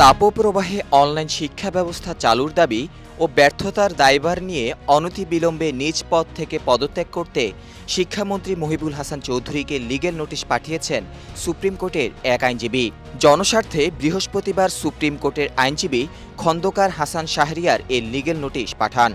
তাপপ্রবাহে online শিক্ষা ব্যবস্থা চালুর দাবি ও ব্যর্থতার দায়ভার নিয়ে অনতি অনতিবিলম্বে নিজ পদ থেকে পদত্যাগ করতে শিক্ষামন্ত্রী মহিবুল হাসান চৌধুরীকে লিগেল নোটিশ পাঠিয়েছেন সুপ্রিম কোর্টের এক আইনজীবী। জনস্বার্থে বৃহস্পতিবার সুপ্রিম কোর্টের আইনজীবী খন্দকার হাসান শাহরিয়ার এ লিগেল নোটিশ পাঠান।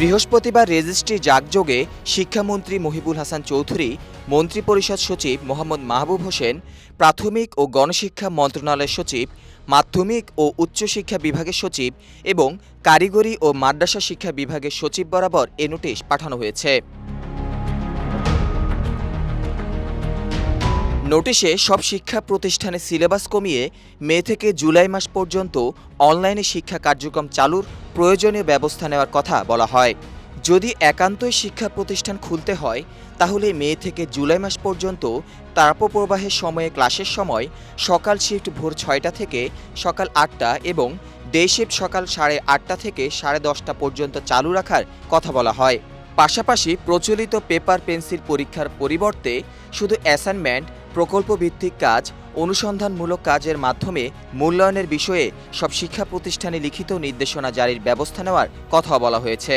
বৃহস্পতিবার রেজিস্ট্রি জাগযোগে শিক্ষামন্ত্রী মহিবুল হাসান চৌধুরী, মন্ত্রিপরিষদ সচিব মোহাম্মদ মাহবুব হোসেন, প্রাথমিক ও গণশিক্ষা মন্ত্রণালয়ের সচিব, মাধ্যমিক ও উচ্চশিক্ষা বিভাগের সচিব এবং কারিগরি ও মাদ্রাসা শিক্ষা বিভাগের সচিব বরাবর এ নোটিশ পাঠানো হয়েছে। নোটিশে সব শিক্ষা প্রতিষ্ঠানে সিলেবাস কমিয়ে মে থেকে জুলাই মাস পর্যন্ত অনলাইনে শিক্ষা কার্যক্রম চালুর প্রয়োজনীয় ব্যবস্থা নেওয়ার কথা বলা হয়। যদি একান্তই শিক্ষা প্রতিষ্ঠান খুলতে হয়, তাহলে মে থেকে জুলাই মাস পর্যন্ত তাপপ্রবাহের সময়ে ক্লাসের সময় সকাল শিফট ভোর ছয়টা থেকে সকাল আটটা এবং ডে শিফট সকাল সাড়ে আটটা থেকে সাড়ে দশটা পর্যন্ত চালু রাখার কথা বলা হয়। পাশাপাশি প্রচলিত পেপার পেন্সিল পরীক্ষার পরিবর্তে শুধু অ্যাসাইনমেন্ট প্রকল্প ভিত্তিক কাজ অনুসন্ধানমূলক কাজের মাধ্যমে মূল্যায়নের বিষয়ে সব শিক্ষা প্রতিষ্ঠানে লিখিত নির্দেশনা জারির ব্যবস্থা নেওয়ার কথা বলা হয়েছে।